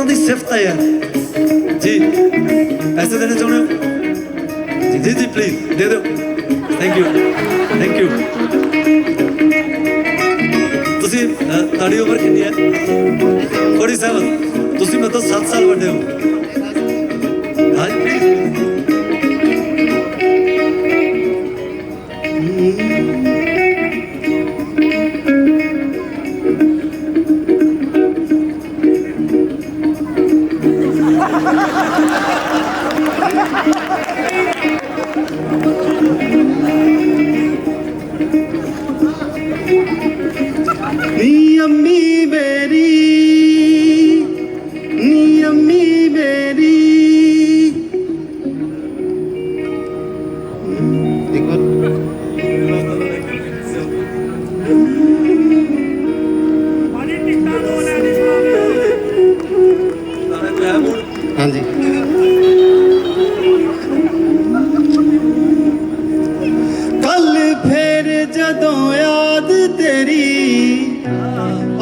ਉਹਨਾਂ ਦੀ ਸਿਫਤ ਹੈ। ਯਾਰ ਜੀ, ਪੈਸੇ ਦੇਣੇ ਚਾਹੁੰਦੇ ਹੋ? ਜੀ ਜੀ ਜੀ ਪਲੀਜ਼ ਦੇ ਦਿਓ। ਥੈਂਕ ਯੂ ਥੈਂਕ ਯੂ ਤੁਸੀਂ ਤੁਹਾਡੀ ਉਮਰ ਕਿੰਨੀ ਹੈ? 47 ਤੁਸੀਂ ਮਤਲਬ ਤੋਂ 7 ਸਾਲ ਵੱਡੇ ਹੋ। ਹਾਂਜੀ ਕੱਲ ਫੇਰ ਜਦੋਂ ਯਾਦ ਤੇਰੀ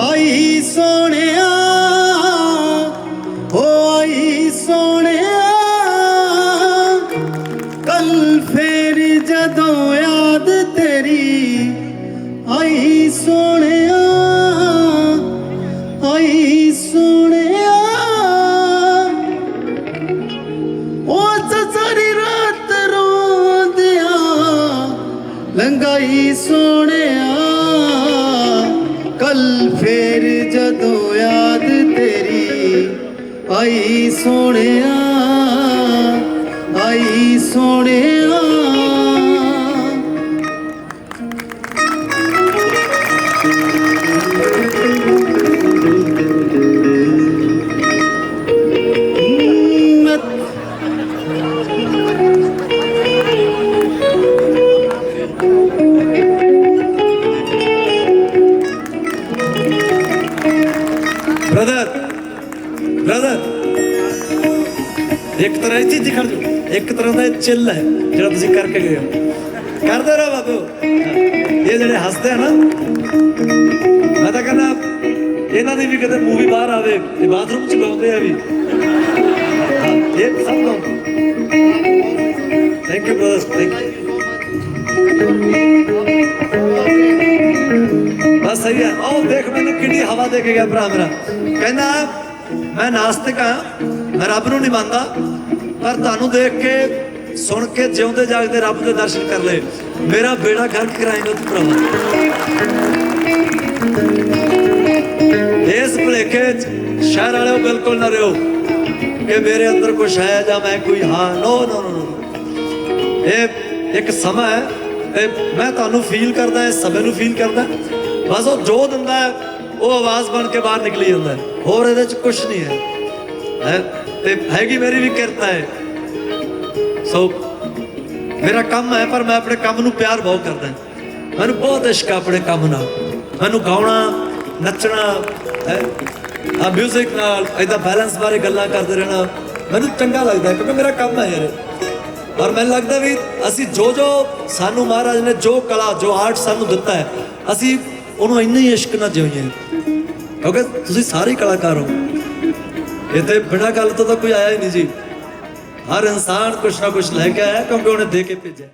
ਆਈ ਸੋਹਣਿਆ ਹੋ ਆਈ ਸੋਹਣਿਆ ਕੱਲ ਫੇਰ ਜਦੋਂ ਯਾਦ ਤੇਰੀ ਆਈ ਸੋਹਣਿਆ ਆਈ ਸੋਹਣਿਆ। ਉਹ ਸਾਰੀ ਰਾਤ ਰੋਂਦਿਆਂ ਲੰਗਾਈ ਸੋਹਣਿਆ। ਕੱਲ ਫੇਰ ਜਦੋਂ ਯਾਦ ਤੇਰੀ ਆਈ ਸੋਹਣਿਆ ਆਈ ਸੋਹਣਿਆ। ਇੱਕ ਤਰ੍ਹਾਂ ਦੀ ਚੀਜ਼ ਖੜ ਜੋ ਇੱਕ ਤਰ੍ਹਾਂ ਦਾ ਚਿੱਲ ਹੈ, ਜਿਹੜਾ ਤੁਸੀਂ ਕਰਕੇ ਗਏ ਹੋ। ਕਰਦੇ ਰਹੋ ਬਾਬੂ। ਇਹ ਜਿਹੜੇ ਹੱਸਦੇ ਆ ਨਾ, ਮੈਂ ਤਾਂ ਕਹਿੰਦਾ, ਇਹਨਾਂ ਦੀ ਵੀ ਕਿਤੇ ਮੂਵੀ ਬਾਹਰ ਆਵੇ ਇਹ ਬਾਥਰੂਮ ਚ ਗਾਉਂਦੇ ਆ ਵੀ। ਇਹ ਸਭ ਗਾਉਂਦੇ thank you brother thank you ਬਸ ਸਹੀ ਹੈ। ਉਹ ਦੇਖ ਮੈਨੂੰ ਕਿੰਨੀ ਹਵਾ ਦੇ ਕੇ ਗਿਆ ਭਰਾ ਮੇਰਾ। ਕਹਿੰਦਾ, ਮੈਂ ਨਾਸਤਿਕ ਹਾਂ। ਰੱਬ ਨੂੰ ਨਹੀਂ ਮੰਨਦਾ, ਪਰ ਤੁਹਾਨੂੰ ਦੇਖ ਕੇ, ਸੁਣ ਕੇ ਜਿਉਂਦੇ ਜਾਗਦੇ ਰੱਬ ਦੇ ਦਰਸ਼ਨ ਕਰ ਲਏ। ਮੇਰਾ ਬੇੜਾ ਗਰਕ ਕਰਾਏਗਾ ਤੂੰ ਭਰਾਵਾ। ਇਸ ਭੁਲੇਖੇ ਚ ਸ਼ਹਿਰ ਵਾਲਿਓ ਬਿਲਕੁਲ ਨਾ ਰਹੋ ਕਿ ਮੇਰੇ ਅੰਦਰ ਕੁਝ ਹੈ ਜਾਂ ਮੈਂ ਕੋਈ ਹਾਂ। ਨੋ ਨੋ ਨੋ ਇਹ ਇੱਕ ਸਮਾਂ ਹੈ। ਤੇ ਮੈਂ ਤੁਹਾਨੂੰ ਫੀਲ ਕਰਦਾ, ਇਸ ਸਮੇਂ ਨੂੰ ਫੀਲ ਕਰਦਾ। ਬਸ ਉਹ ਜੋ ਦਿੰਦਾ ਉਹ ਆਵਾਜ਼ ਬਣ ਕੇ ਬਾਹਰ ਨਿਕਲੀ ਜਾਂਦਾ ਹੋਰ ਇਹਦੇ ਚ ਕੁਝ ਨਹੀਂ ਹੈ। ਹੈ? ਤੇ ਹੈਗੀ ਮੇਰੀ ਵੀ ਕਿਰਤ ਹੈ। ਸੋ, ਮੇਰਾ ਕੰਮ ਹੈ, ਪਰ ਮੈਂ ਆਪਣੇ ਕੰਮ ਨੂੰ ਪਿਆਰ ਬਹੁਤ ਕਰਦਾ। ਮੈਨੂੰ ਬਹੁਤ ਇਸ਼ਕ ਆ ਆਪਣੇ ਕੰਮ ਨਾਲ। ਮੈਨੂੰ ਗਾਉਣਾ, ਨੱਚਣਾ, ਹੈ? ਆ 뮤직 ਨਾਲ ਇਹਦਾ ਬੈਲੈਂਸ ਬਾਰੇ ਗੱਲਾਂ ਕਰਦੇ ਰਹਿਣਾ, ਮੈਨੂੰ ਚੰਗਾ ਲੱਗਦਾ ਕਿਉਂਕਿ ਮੇਰਾ ਕੰਮ ਹੈ ਯਾਰ। ਔਰ ਮੈਨੂੰ ਲੱਗਦਾ ਵੀ ਅਸੀਂ ਜੋ ਜੋ ਸਾਨੂੰ ਮਹਾਰਾਜ ਨੇ ਜੋ ਕਲਾ, ਜੋ ਆਰਟ ਸਾਨੂੰ ਦਿੱਤਾ ਹੈ, ਅਸੀਂ ਉਹਨੂੰ ਇੰਨੇ ਹੀ ਇਸ਼ਕ ਨਾਲ ਜਿਉਈਏ ਕਿਉਂਕਿ ਤੁਸੀਂ ਸਾਰੇ ਕਲਾਕਾਰ ਹੋ। ਇੱਥੇ ਬਿਨਾਂ ਗੱਲ ਤੋਂ ਤਾਂ ਕੋਈ ਆਇਆ ਹੀ ਨਹੀਂ ਜੀ। ਹਰ ਇਨਸਾਨ ਕੁਛ ਨਾ ਕੁਛ ਲੈ ਕੇ ਆਇਆ ਕਿਉਂਕਿ ਉਹਨੇ ਦੇ ਕੇ ਭੇਜਿਆ।